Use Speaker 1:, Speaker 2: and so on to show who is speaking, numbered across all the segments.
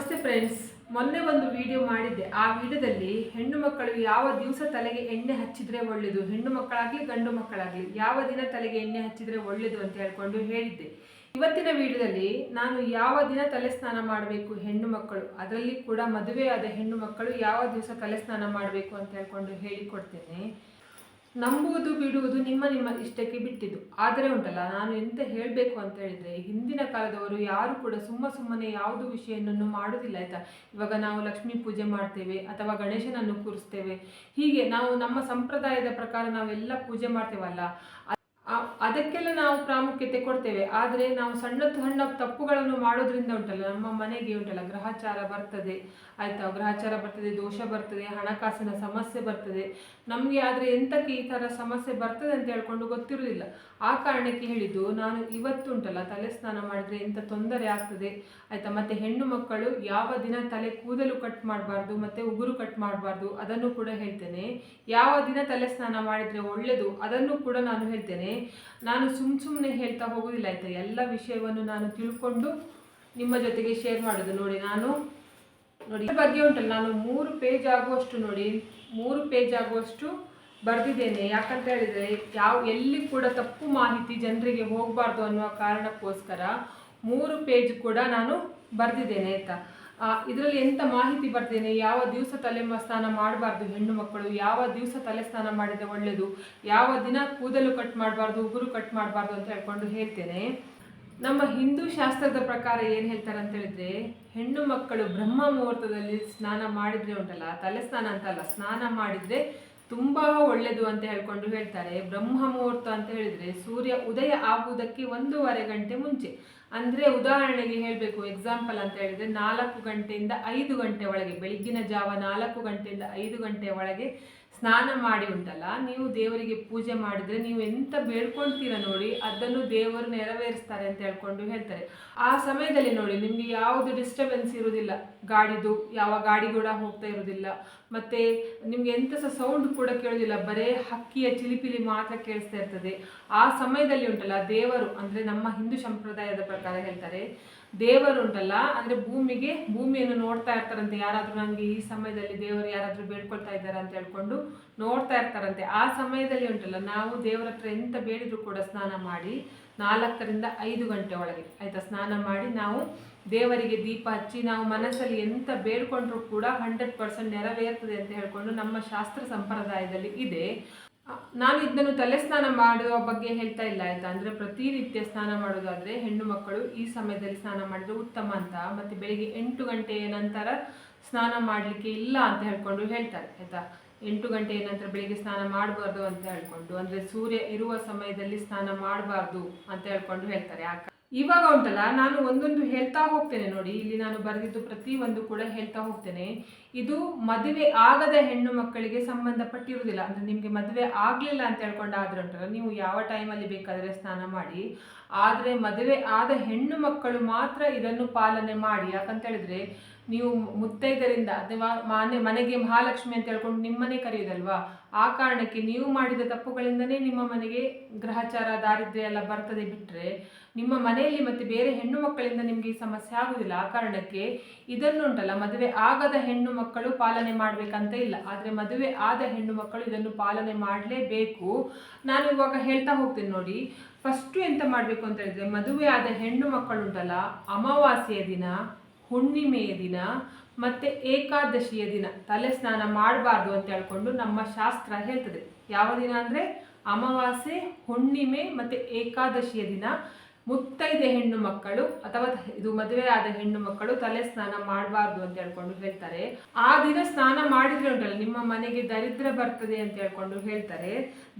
Speaker 1: ನಮಸ್ತೆ ಫ್ರೆಂಡ್ಸ್ ಮೊನ್ನೆ ಒಂದು ವಿಡಿಯೋ ಮಾಡಿದ್ದೆ. ಆ ವಿಡಿಯೋದಲ್ಲಿ ಹೆಣ್ಣು ಮಕ್ಕಳು ಯಾವ ದಿವಸ ತಲೆಗೆ ಎಣ್ಣೆ ಹಚ್ಚಿದ್ರೆ ಒಳ್ಳೆಯದು? ಹೆಣ್ಣು ಮಕ್ಕಳಾಗಲಿ, ಗಂಡು ಮಕ್ಕಳಾಗಲಿ. ಯಾವ ದಿನ ತಲೆಗೆ ಎಣ್ಣೆ ಹಚ್ಚಿದ್ರೆ ಒಳ್ಳೆಯದು ಅಂತ ಹೇಳ್ಕೊಂಡು ಹೇಳಿದ್ದೆ. ಇವತ್ತಿನ ವಿಡಿಯೋದಲ್ಲಿ ನಾನು ಯಾವ ದಿನ ತಲೆ ಸ್ನಾನ ಮಾಡಬೇಕು ಹೆಣ್ಣು ಮಕ್ಕಳು? ಅದರಲ್ಲಿ ಕೂಡ ಮದುವೆಯಾದ ಹೆಣ್ಣು ಮಕ್ಕಳು ಯಾವ ದಿವಸ ತಲೆ ಸ್ನಾನ ಮಾಡಬೇಕು ಅಂತ ಹೇಳ್ಕೊಂಡು ಹೇಳಿಕೊಡ್ತೇನೆ. ನಂಬುವುದು ಬಿಡುವುದು ನಿಮ್ಮ ನಿಮ್ಮ ಇಷ್ಟಕ್ಕೆ ಬಿಟ್ಟಿದ್ದು. ಆದರೆ ಉಂಟಲ್ಲ, ನಾನು ಎಂತ ಹೇಳಬೇಕು ಅಂತ ಹೇಳಿದ್ರೆ, ಹಿಂದಿನ ಕಾಲದವರು ಯಾರು ಕೂಡ ಸುಮ್ಮ ಸುಮ್ಮನೆ ಯಾವುದು ವಿಷಯವನ್ನು ಮಾಡುವುದಿಲ್ಲ ಆಯ್ತಾ? ಇವಾಗ ನಾವು ಲಕ್ಷ್ಮೀ ಪೂಜೆ ಮಾಡ್ತೇವೆ, ಅಥವಾ ಗಣೇಶನನ್ನು ಕೂರಿಸ್ತೇವೆ. ಹೀಗೆ ನಾವು ನಮ್ಮ ಸಂಪ್ರದಾಯದ ಪ್ರಕಾರ ನಾವೆಲ್ಲ ಪೂಜೆ ಮಾಡ್ತೇವಲ್ಲ. ಅದಕ್ಕೆಲ್ಲ ನಾವು ಪ್ರಾಮುಖ್ಯತೆ ಕೊಡ್ತೇವೆ. ಆದರೆ ನಾವು ಸಣ್ಣ ಸಣ್ಣ ತಪ್ಪುಗಳನ್ನು ಮಾಡೋದ್ರಿಂದ ಉಂಟಲ್ಲ, ನಮ್ಮ ಮನೆಗೆ ಉಂಟಲ್ಲ, ಗ್ರಹಚಾರ ಬರ್ತದೆ. ಆಯಿತಾ? ಗ್ರಹಚಾರ ಬರ್ತದೆ, ದೋಷ ಬರ್ತದೆ, ಹಣಕಾಸಿನ ಸಮಸ್ಯೆ ಬರ್ತದೆ. ನಮಗೆ ಆದರೆ ಎಂತಕ್ಕೆ ಈ ಥರ ಸಮಸ್ಯೆ ಬರ್ತದೆ ಅಂತ ಹೇಳ್ಕೊಂಡು ಗೊತ್ತಿರುವುದಿಲ್ಲ ಆ ಕಾರಣಕ್ಕೆ ಹೇಳಿದ್ದು, ನಾನು ಇವತ್ತು ಉಂಟಲ್ಲ ತಲೆ ಸ್ನಾನ ಮಾಡಿದ್ರೆ ಎಂಥ ತೊಂದರೆ ಆಗ್ತದೆ? ಆಯಿತಾ? ಮತ್ತೆ ಹೆಣ್ಣು ಮಕ್ಕಳು ಯಾವ ದಿನ ತಲೆ ಕೂದಲು ಕಟ್ ಮಾಡಬಾರ್ದು, ಮತ್ತೆ ಉಗುರು ಕಟ್ ಮಾಡಬಾರ್ದು, ಅದನ್ನು ಕೂಡ ಹೇಳ್ತೇನೆ. ಯಾವ ದಿನ ತಲೆ ಸ್ನಾನ ಮಾಡಿದ್ರೆ ಒಳ್ಳೆಯದು ಅದನ್ನು ಕೂಡ ನಾನು ಹೇಳ್ತೇನೆ. ನಾನು ಸುಮ್ ಸುಮ್ಮನೆ ಹೇಳ್ತಾ ಹೋಗೋದಿಲ್ಲ ಆಯ್ತಾ? ಎಲ್ಲ ವಿಷಯವನ್ನು ನಾನು ತಿಳ್ಕೊಂಡು ನಿಮ್ಮ ಜೊತೆಗೆ ಶೇರ್ ಮಾಡೋದು. ನೋಡಿ, ನಾನು ನೋಡಿ ಬಗ್ಗೆ ಉಂಟಲ್ಲ, ನಾನು ಮೂರು ಪೇಜ್ ಆಗುವಷ್ಟು ನೋಡಿ, ಮೂರು ಪೇಜ್ ಆಗುವಷ್ಟು ಬರೆದಿದ್ದೇನೆ. ಯಾಕಂತ ಹೇಳಿದ್ರೆ, ಯಾವ, ಎಲ್ಲಿ ಕೂಡ ತಪ್ಪು ಮಾಹಿತಿ ಜನರಿಗೆ ಹೋಗಬಾರ್ದು ಅನ್ನುವ ಕಾರಣಕ್ಕೋಸ್ಕರ ಮೂರು ಪೇಜ್ ಕೂಡ ನಾನು ಬರೆದಿದ್ದೇನೆ ಆಯ್ತಾ? ಇದರಲ್ಲಿ ಎಂತ ಮಾಹಿತಿ ಬರ್ತೇನೆ ಯಾವ ದಿವಸ ತಲೆ ಸ್ನಾನ ಮಾಡಬಾರ್ದು ಹೆಣ್ಣು ಮಕ್ಕಳು? ಯಾವ ದಿವಸ ತಲೆ ಸ್ನಾನ ಮಾಡಿದ್ರೆ ಒಳ್ಳೆಯದು ಯಾವ ದಿನ ಕೂದಲು ಕಟ್ ಮಾಡಬಾರ್ದು, ಉಗುರು ಕಟ್ ಮಾಡಬಾರ್ದು ಅಂತ ಹೇಳ್ಕೊಂಡು ಹೇಳ್ತೇನೆ. ನಮ್ಮ ಹಿಂದೂ ಶಾಸ್ತ್ರದ ಪ್ರಕಾರ ಏನು ಹೇಳ್ತಾರೆ ಅಂತ ಹೇಳಿದ್ರೆ, ಹೆಣ್ಣು ಮಕ್ಕಳು ಬ್ರಹ್ಮ ಮುಹೂರ್ತದಲ್ಲಿ ಸ್ನಾನ ಮಾಡಿದ್ರೆ ಉಂಟಲ್ಲ, ತಲೆ ಸ್ನಾನ ಅಂತಲ್ಲ ಸ್ನಾನ ಮಾಡಿದ್ರೆ ತುಂಬಾ ಒಳ್ಳೆಯದು ಅಂತ ಹೇಳ್ಕೊಂಡು ಹೇಳ್ತಾರೆ. ಬ್ರಹ್ಮ ಮುಹೂರ್ತ ಅಂತ ಹೇಳಿದ್ರೆ ಸೂರ್ಯ ಉದಯ ಆಗುವುದಕ್ಕೆ ಒಂದೂವರೆ ಗಂಟೆ ಮುಂಚೆ. ಅಂದ್ರೆ ಉದಾಹರಣೆಗೆ ಹೇಳಬೇಕು ಎಕ್ಸಾಂಪಲ್ ಅಂತ ಹೇಳಿದ್ರೆ ನಾಲ್ಕು ಗಂಟೆಯಿಂದ ಐದು ಗಂಟೆ ಒಳಗೆ, ಬೆಳಗ್ಗಿನ ಜಾವ ನಾಲ್ಕು ಗಂಟೆಯಿಂದ ಐದು ಗಂಟೆ ಒಳಗೆ ಸ್ನಾನ ಮಾಡಿ ಉಂಟಲ್ಲ, ನೀವು ದೇವರಿಗೆ ಪೂಜೆ ಮಾಡಿದ್ರೆ ನೀವು ಎಂತ ಬೇಡ್ಕೊಳ್ತೀರ ನೋಡಿ, ಅದನ್ನು ದೇವರು ನೆರವೇರಿಸ್ತಾರೆ ಅಂತ ಹೇಳ್ಕೊಂಡು ಹೇಳ್ತಾರೆ. ಆ ಸಮಯದಲ್ಲಿ ನೋಡಿ, ನಿಮಗೆ ಯಾವುದು ಡಿಸ್ಟರ್ಬೆನ್ಸ್ ಇರುವುದಿಲ್ಲ. ಗಾಡಿದು, ಯಾವ ಗಾಡಿ ಕೂಡ ಹೋಗ್ತಾ ಇರುವುದಿಲ್ಲ. ಮತ್ತೆ ನಿಮ್ಗೆ ಎಂತ ಸಹ ಸೌಂಡ್ ಕೂಡ ಕೇಳೋದಿಲ್ಲ ಬರೇ ಹಕ್ಕಿಯ ಚಿಲಿಪಿಲಿ ಮಾತ್ರ ಕೇಳಿಸ್ತಾ ಇರ್ತದೆ. ಆ ಸಮಯದಲ್ಲಿ ಉಂಟಲ್ಲ, ದೇವರು, ಅಂದ್ರೆ ನಮ್ಮ ಹಿಂದೂ ಸಂಪ್ರದಾಯದ ಪ್ರಕಾರ ಹೇಳ್ತಾರೆ ದೇವರು ಅಂದರೆ ಭೂಮಿಗೆ, ಭೂಮಿಯನ್ನು ನೋಡ್ತಾ ಇರ್ತಾರಂತೆ ಯಾರಾದ್ರೂ. ನನಗೆ ಈ ಸಮಯದಲ್ಲಿ ದೇವರು ಯಾರಾದ್ರೂ ಬೇಡ್ಕೊಳ್ತಾ ಇದ್ದಾರೆ ಅಂತ ಹೇಳ್ಕೊಂಡು ನೋಡ್ತಾ ಇರ್ತಾರಂತೆ. ಆ ಸಮಯದಲ್ಲಿ ಉಂಟಲ್ಲ, ನಾವು ದೇವರ ಹತ್ರ ಎಂತ ಬೇಡಿದ್ರು ಕೂಡ ಸ್ನಾನ ಮಾಡಿ ನಾಲ್ಕರಿಂದ ಐದು ಗಂಟೆ ಒಳಗೆ, ಆಯ್ತಾ? ಸ್ನಾನ ಮಾಡಿ ನಾವು ದೇವರಿಗೆ ದೀಪ ಹಚ್ಚಿ, ನಾವು ಮನಸ್ಸಲ್ಲಿ ಎಂತ ಬೇಡ್ಕೊಂಡ್ರೂ ಕೂಡ ಹಂಡ್ರೆಡ್ ಪರ್ಸೆಂಟ್ ನೆರವೇರ್ತದೆ ಅಂತ ಹೇಳ್ಕೊಂಡು ನಮ್ಮ ಶಾಸ್ತ್ರ ಸಂಪ್ರದಾಯದಲ್ಲಿ ಇದೆ. ನಾನು ಇದನ್ನು ತಲೆ ಸ್ನಾನ ಮಾಡುವ ಬಗ್ಗೆ ಹೇಳ್ತಾ ಇಲ್ಲ, ಆಯ್ತಾ? ಅಂದ್ರೆ ಪ್ರತಿನಿತ್ಯ ಸ್ನಾನ ಮಾಡೋದಾದ್ರೆ ಹೆಣ್ಣು ಮಕ್ಕಳು ಈ ಸಮಯದಲ್ಲಿ ಸ್ನಾನ ಮಾಡಿದ್ರೆ ಉತ್ತಮ ಅಂತ. ಮತ್ತೆ ಬೆಳಿಗ್ಗೆ ಎಂಟು ಗಂಟೆಯ ನಂತರ ಸ್ನಾನ ಮಾಡಲಿಕ್ಕೆ ಇಲ್ಲ ಅಂತ ಹೇಳ್ಕೊಂಡು ಹೇಳ್ತಾರೆ, ಆಯ್ತಾ? ಎಂಟು ಗಂಟೆಯ ನಂತರ ಬೆಳಿಗ್ಗೆ ಸ್ನಾನ ಮಾಡಬಾರ್ದು ಅಂತ ಹೇಳ್ಕೊಂಡು, ಅಂದ್ರೆ ಸೂರ್ಯ ಇರುವ ಸಮಯದಲ್ಲಿ ಸ್ನಾನ ಮಾಡಬಾರ್ದು ಅಂತ ಹೇಳ್ಕೊಂಡು ಹೇಳ್ತಾರೆ. ಯಾಕೆ ಇವಾಗ ಉಂಟಲ್ಲ, ನಾನು ಒಂದೊಂದು ಹೇಳ್ತಾ ಹೋಗ್ತೇನೆ ನೋಡಿ. ಇಲ್ಲಿ ನಾನು ಬರೆದಿದ್ದು ಪ್ರತಿ ಒಂದು ಕೂಡ ಹೇಳ್ತಾ ಹೋಗ್ತೇನೆ. ಇದು ಮದುವೆ ಆಗದ ಹೆಣ್ಣು ಮಕ್ಕಳಿಗೆ ಸಂಬಂಧಪಟ್ಟಿರುವುದಿಲ್ಲ. ಅಂದ್ರೆ ನಿಮಗೆ ಮದುವೆ ಆಗ್ಲಿಲ್ಲ ಅಂತ ಹೇಳ್ಕೊಂಡು ಆದ್ರೆ ನೀವು ಯಾವ ಟೈಮಲ್ಲಿ ಬೇಕಾದರೆ ಸ್ನಾನ ಮಾಡಿ, ಆದರೆ ಮದುವೆ ಆದ ಹೆಣ್ಣು ಮಕ್ಕಳು ಮಾತ್ರ ಇದನ್ನು ಪಾಲನೆ ಮಾಡಿ. ಯಾಕಂತ ಹೇಳಿದ್ರೆ, ನೀವು ಮುತ್ತೈದರಿಂದ ಅಥವಾ ಮನೆ, ಮನೆಗೆ ಮಹಾಲಕ್ಷ್ಮಿ ಅಂತ ಹೇಳ್ಕೊಂಡು ನಿಮ್ಮನೆ ಕರೆಯುವುದಲ್ವಾ ಆ ಕಾರಣಕ್ಕೆ ನೀವು ಮಾಡಿದ ತಪ್ಪುಗಳಿಂದನೇ ನಿಮ್ಮ ಮನೆಗೆ ಗ್ರಹಚಾರ ದಾರಿದ್ರ್ಯ ಎಲ್ಲ ಬರ್ತದೆ ಬಿಟ್ಟರೆ ನಿಮ್ಮ ಮನೆಯಲ್ಲಿ ಮತ್ತೆ ಬೇರೆ ಹೆಣ್ಣು ಮಕ್ಕಳಿಂದ ನಿಮಗೆ ಈ ಸಮಸ್ಯೆ ಆಗುವುದಿಲ್ಲ ಆ ಕಾರಣಕ್ಕೆ ಇದನ್ನುಂಟಲ್ಲ, ಮದುವೆ ಆಗದ ಹೆಣ್ಣು ಮಕ್ಕಳು ಪಾಲನೆ ಮಾಡ್ಬೇಕಂತ ಇಲ್ಲ. ಆದರೆ ಮದುವೆ ಆದ ಹೆಣ್ಣು ಮಕ್ಕಳು ಇದನ್ನು ಪಾಲನೆ ಮಾಡಲೇಬೇಕು. ನಾನು ಇವಾಗ ಹೇಳ್ತಾ ಹೋಗ್ತೀನಿ ನೋಡಿ. ಫಸ್ಟು ಎಂತ ಮಾಡಬೇಕು ಅಂತ ಹೇಳಿದ್ರೆ, ಮದುವೆ ಆದ ಹೆಣ್ಣು ಮಕ್ಕಳುಂಟಲ್ಲ ಅಮಾವಾಸ್ಯೆಯ ದಿನ, ಹುಣ್ಣಿಮೆಯ ದಿನ, ಮತ್ತೆ ಏಕಾದಶಿಯ ದಿನ. ತಲೆ ಸ್ನಾನ ಮಾಡಬಾರ್ದು ಅಂತ ಹೇಳ್ಕೊಂಡು ನಮ್ಮ ಶಾಸ್ತ್ರ ಹೇಳ್ತದೆ. ಯಾವ ದಿನ ಅಂದರೆ? ಅಮಾವಾಸ್ಯೆ, ಹುಣ್ಣಿಮೆ, ಮತ್ತೆ ಏಕಾದಶಿಯ ದಿನ. ಮುತ್ತೈದೆ ಹೆಣ್ಣು ಮಕ್ಕಳು ಅಥವಾ ಇದು ಮದುವೆ ಆದ ಹೆಣ್ಣು ಮಕ್ಕಳು ತಲೆ ಸ್ನಾನ ಮಾಡಬಾರ್ದು ಅಂತ ಹೇಳ್ಕೊಂಡು ಹೇಳ್ತಾರೆ. ಆ ದಿನ ಸ್ನಾನ ಮಾಡಿದ್ರೆ ಉಂಟಲ್ಲ, ನಿಮ್ಮ ಮನೆಗೆ ದರಿದ್ರ ಬರ್ತದೆ ಅಂತ ಹೇಳ್ಕೊಂಡು ಹೇಳ್ತಾರೆ.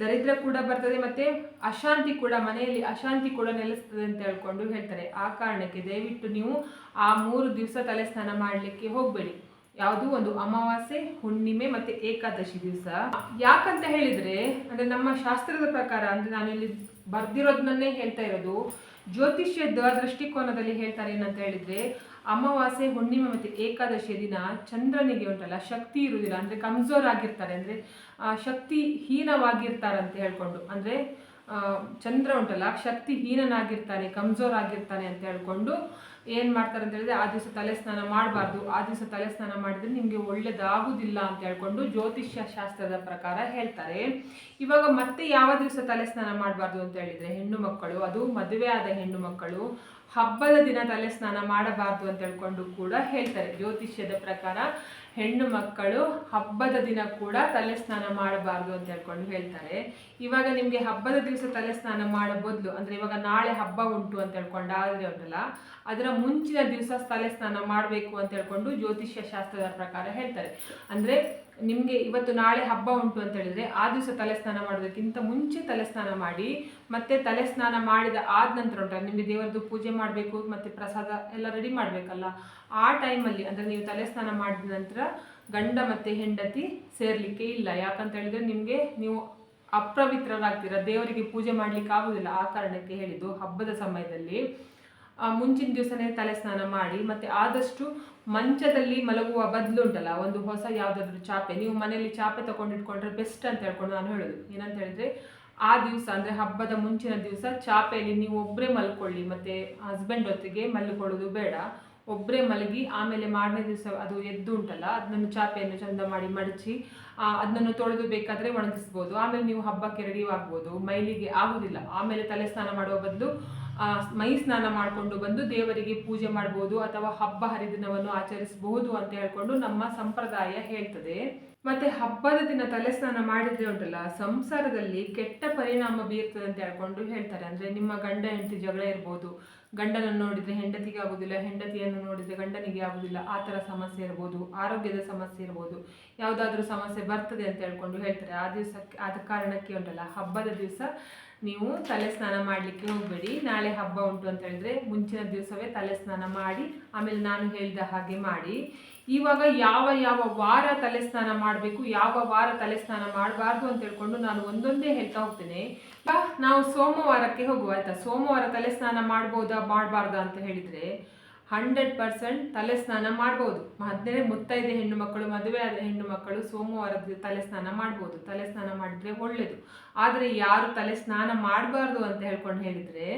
Speaker 1: ದರಿದ್ರ ಕೂಡ ಬರ್ತದೆ ಮತ್ತೆ ಅಶಾಂತಿ ಕೂಡ, ಮನೆಯಲ್ಲಿ ಅಶಾಂತಿ ಕೂಡ ನೆಲೆಸ್ತದೆ ಅಂತ ಹೇಳ್ಕೊಂಡು ಹೇಳ್ತಾರೆ. ಆ ಕಾರಣಕ್ಕೆ ದಯವಿಟ್ಟು ನೀವು ಆ ಮೂರು ದಿವಸ ತಲೆ ಸ್ನಾನ ಮಾಡಲಿಕ್ಕೆ ಹೋಗಬೇಡಿ. ಯಾವುದು ಒಂದು ಅಮಾವಾಸ್ಯೆ, ಹುಣ್ಣಿಮೆ ಮತ್ತೆ ಏಕಾದಶಿ ದಿವಸ. ಯಾಕಂತ ಹೇಳಿದ್ರೆ, ಅಂದ್ರೆ ನಮ್ಮ ಶಾಸ್ತ್ರದ ಪ್ರಕಾರ, ಅಂದ್ರೆ ನಾನು ಇಲ್ಲಿ ಬರ್ದಿರೋದನ್ನೇ ಹೇಳ್ತಾ ಇರೋದು ಜ್ಯೋತಿಷ್ಯದ ದೃಷ್ಟಿಕೋನದಲ್ಲಿ ಹೇಳ್ತಾರೆ ಏನಂತ ಹೇಳಿದ್ರೆ, ಅಮಾವಾಸ್ಯೆ, ಹುಣ್ಣಿಮೆ ಮತ್ತು ಏಕಾದಶಿಯ ದಿನ ಚಂದ್ರನಿಗೆ ಉಂಟಲ್ಲ, ಶಕ್ತಿ ಇರುವುದಿಲ್ಲ. ಅಂದರೆ ಕಮ್ಜೋರ್ ಆಗಿರ್ತಾರೆ ಅಂದರೆ ಶಕ್ತಿ ಹೀನವಾಗಿರ್ತಾರೆ ಅಂತ ಹೇಳ್ಕೊಂಡು. ಅಂದರೆ ಚಂದ್ರ ಉಂಟಲ್ಲ, ಶಕ್ತಿ ಹೀನನಾಗಿರ್ತಾನೆ ಕಮ್ಜೋರ್ ಆಗಿರ್ತಾನೆ ಅಂತ ಹೇಳ್ಕೊಂಡು ಏನು ಮಾಡ್ತಾರೆ ಅಂತ ಹೇಳಿದ್ರೆ, ಆ ದಿವಸ ತಲೆ ಸ್ನಾನ ಮಾಡಬಾರ್ದು, ಆ ದಿವಸ ತಲೆ ಸ್ನಾನ ಮಾಡಿದ್ರೆ ನಿಮಗೆ ಒಳ್ಳೇದಾಗುದಿಲ್ಲ ಅಂತ ಹೇಳ್ಕೊಂಡು ಜ್ಯೋತಿಷ್ಯ ಶಾಸ್ತ್ರದ ಪ್ರಕಾರ ಹೇಳ್ತಾರೆ. ಇವಾಗ ಮತ್ತೆ ಯಾವ ದಿವಸ ತಲೆ ಸ್ನಾನ ಮಾಡಬಾರ್ದು ಅಂತ ಹೇಳಿದ್ರೆ, ಹೆಣ್ಣು ಮಕ್ಕಳು, ಅದು ಮದುವೆ ಆದ ಹೆಣ್ಣು ಮಕ್ಕಳು, ಹಬ್ಬದ ದಿನ ತಲೆ ಸ್ನಾನ ಮಾಡಬಾರ್ದು ಅಂತ ಹೇಳ್ಕೊಂಡು ಕೂಡ ಹೇಳ್ತಾರೆ. ಜ್ಯೋತಿಷ್ಯದ ಪ್ರಕಾರ ಹೆಣ್ಣು ಮಕ್ಕಳು ಹಬ್ಬದ ದಿನ ಕೂಡ ತಲೆ ಸ್ನಾನ ಮಾಡಬಾರ್ದು ಅಂತ ಹೇಳ್ಕೊಂಡು ಹೇಳ್ತಾರೆ. ಇವಾಗ ನಿಮಗೆ ಹಬ್ಬದ ದಿವಸ ತಲೆ ಸ್ನಾನ ಮಾಡೋ ಬದಲು, ಅಂದರೆ ಇವಾಗ ನಾಳೆ ಹಬ್ಬ ಉಂಟು ಅಂತ ಹೇಳ್ಕೊಂಡು ಆದರೆ ಉಂಟಲ್ಲ, ಅದರ ಮುಂಚಿನ ದಿವಸ ತಲೆ ಸ್ನಾನ ಮಾಡಬೇಕು ಅಂತ ಹೇಳ್ಕೊಂಡು ಜ್ಯೋತಿಷ್ಯ ಶಾಸ್ತ್ರದ ಪ್ರಕಾರ ಹೇಳ್ತಾರೆ. ಅಂದರೆ ನಿಮಗೆ ಇವತ್ತು ನಾಳೆ ಹಬ್ಬ ಉಂಟು ಅಂತ ಹೇಳಿದ್ರೆ ಆ ದಿವಸ ತಲೆ ಸ್ನಾನ ಮಾಡೋದಕ್ಕಿಂತ ಮುಂಚೆ ತಲೆ ಸ್ನಾನ ಮಾಡಿ, ಮತ್ತೆ ತಲೆ ಸ್ನಾನ ಮಾಡಿದ ಆದ ನಂತರ ಉಂಟು. ನಿಮಗೆ ದೇವರದ್ದು ಪೂಜೆ ಮಾಡಬೇಕು, ಮತ್ತೆ ಪ್ರಸಾದ ಎಲ್ಲ ರೆಡಿ ಮಾಡಬೇಕಲ್ಲ. ಆ ಟೈಮಲ್ಲಿ ಅಂದರೆ ನೀವು ತಲೆ ಸ್ನಾನ ಮಾಡಿದ ನಂತರ ಗಂಡ ಮತ್ತೆ ಹೆಂಡತಿ ಸೇರಲಿಕ್ಕೆ ಇಲ್ಲ. ಯಾಕಂತ ಹೇಳಿದ್ರೆ ನಿಮಗೆ ನೀವು ಅಪ್ರವಿತ್ರರಾಗ್ತೀರ. ದೇವರಿಗೆ ಪೂಜೆ ಮಾಡ್ಲಿಕ್ಕೆ ಆಗುದಿಲ್ಲ. ಆ ಕಾರಣಕ್ಕೆ ಹೇಳಿದ್ದು ಹಬ್ಬದ ಸಮಯದಲ್ಲಿ. ಮುಂಚಿನ ದಿವಸನೇ ತಲೆ ಸ್ನಾನ ಮಾಡಿ ಮತ್ತೆ ಆದಷ್ಟು ಮಂಚದಲ್ಲಿ ಮಲಗುವ ಬದಲು ಉಂಟಲ್ಲ ಒಂದು ಹೊಸ ಯಾವುದಾದ್ರೂ ಚಾಪೆ ನೀವು ಮನೆಯಲ್ಲಿ ಚಾಪೆ ತಗೊಂಡಿಟ್ಕೊಂಡ್ರೆ ಬೆಸ್ಟ್ ಅಂತ ಹೇಳ್ಕೊಂಡು ನಾನು ಹೇಳೋದು. ಏನಂತ ಹೇಳಿದ್ರೆ ಆ ದಿವಸ ಅಂದರೆ ಹಬ್ಬದ ಮುಂಚಿನ ದಿವಸ ಚಾಪೆಯಲ್ಲಿ ನೀವು ಒಬ್ಬರೇ ಮಲ್ಕೊಳ್ಳಿ ಮತ್ತೆ ಹಸ್ಬೆಂಡ್ ಹೊತ್ತಿಗೆ ಮಲ್ಕೊಳ್ಳೋದು ಬೇಡ. ಒಬ್ಬರೇ ಮಲಗಿ ಆಮೇಲೆ ಮಾರನೇ ದಿವಸ ಅದು ಎದ್ದು ಉಂಟಲ್ಲ ಅದನ್ನು ಚಾಪೆಯನ್ನು ಚಂದ ಮಾಡಿ ಮಡಚಿ ಆ, ಅದನ್ನು ತೊಳೆದು ಬೇಕಾದರೆ ಒಣಗಿಸ್ಬೋದು. ಆಮೇಲೆ ನೀವು ಹಬ್ಬಕ್ಕೆ ರೆಡಿ ಆಗ್ಬೋದು ಮೈಲಿಗೆ ಆಗೋದಿಲ್ಲ. ಆಮೇಲೆ ತಲೆ ಸ್ನಾನ ಮಾಡುವ ಬದಲು ಆ, ಮೈ ಸ್ನಾನ ಮಾಡಿಕೊಂಡು ಬಂದು ದೇವರಿಗೆ ಪೂಜೆ ಮಾಡ್ಬೋದು ಅಥವಾ ಹಬ್ಬ ಹರಿದಿನವನ್ನು ಆಚರಿಸಬಹುದು ಅಂತ ಹೇಳ್ಕೊಂಡು ನಮ್ಮ ಸಂಪ್ರದಾಯ ಹೇಳ್ತದೆ. ಮತ್ತೆ ಹಬ್ಬದ ದಿನ ತಲೆ ಸ್ನಾನ ಮಾಡಿದ್ರೆ ಉಂಟಲ್ಲ, ಸಂಸಾರದಲ್ಲಿ ಕೆಟ್ಟ ಪರಿಣಾಮ ಬೀರ್ತದೆ ಅಂತ ಹೇಳ್ಕೊಂಡು ಹೇಳ್ತಾರೆ. ಅಂದ್ರೆ ನಿಮ್ಮ ಗಂಡ ಹೆಂಡತಿ ಜಗಳ ಇರ್ಬೋದು, ಗಂಡನನ್ನು ನೋಡಿದ್ರೆ ಹೆಂಡತಿಗೆ ಆಗುದಿಲ್ಲ, ಹೆಂಡತಿಯನ್ನು ನೋಡಿದ್ರೆ ಗಂಡನಿಗೆ ಆಗುದಿಲ್ಲ, ಆ ಥರ ಸಮಸ್ಯೆ ಇರ್ಬೋದು, ಆರೋಗ್ಯದ ಸಮಸ್ಯೆ ಇರ್ಬೋದು, ಯಾವುದಾದ್ರೂ ಸಮಸ್ಯೆ ಬರ್ತದೆ ಅಂತ ಹೇಳ್ಕೊಂಡು ಹೇಳ್ತಾರೆ. ಆ ದಿವಸಕ್ಕೆ, ಆದ ಕಾರಣಕ್ಕೆ ಉಂಟಲ್ಲ, ಹಬ್ಬದ ದಿವಸ ನೀವು ತಲೆ ಸ್ನಾನ ಮಾಡಲಿಕ್ಕೆ ಹೋಗಬೇಡಿ. ನಾಳೆ ಹಬ್ಬ ಉಂಟು ಅಂತ ಹೇಳಿದ್ರೆ ಮುಂಚಿನ ದಿವಸವೇ ತಲೆ ಸ್ನಾನ ಮಾಡಿ, ಆಮೇಲೆ ನಾನು ಹೇಳಿದ ಹಾಗೆ ಮಾಡಿ. ಇವಾಗ ಯಾವ ಯಾವ ವಾರ ತಲೆ ಸ್ನಾನ ಮಾಡಬೇಕು, ಯಾವ ವಾರ ತಲೆ ಸ್ನಾನ ಮಾಡಬಾರ್ದು ಅಂತ ಹೇಳ್ಕೊಂಡು ನಾನು ಒಂದೊಂದೇ ಹೇಳ್ತಾ ಹೋಗ್ತೇನೆ. ನಾವು ಸೋಮವಾರಕ್ಕೆ ಹೋಗುವ, ಆಯ್ತಾ? ಸೋಮವಾರ ತಲೆ ಸ್ನಾನ ಮಾಡ್ಬೋದಾ, ಮಾಡಬಾರ್ದಾ ಅಂತ ಹೇಳಿದ್ರೆ ಹಂಡ್ರೆಡ್ ಪರ್ಸೆಂಟ್ ತಲೆ ಸ್ನಾನ ಮಾಡ್ಬೋದು. ಹದಿನೈದು ಮುತ್ತೈದೆ ಹೆಣ್ಣು ಮಕ್ಕಳು, ಮದುವೆ ಆದ ಹೆಣ್ಣು ಮಕ್ಕಳು ಸೋಮವಾರದ ತಲೆ ಸ್ನಾನ ಮಾಡ್ಬೋದು. ತಲೆ ಸ್ನಾನ ಮಾಡಿದ್ರೆ ಒಳ್ಳೆಯದು ಆದರೆ ಯಾರು ತಲೆ ಸ್ನಾನ ಮಾಡಬಾರ್ದು ಅಂತ ಹೇಳ್ಕೊಂಡು ಹೇಳಿದರೆ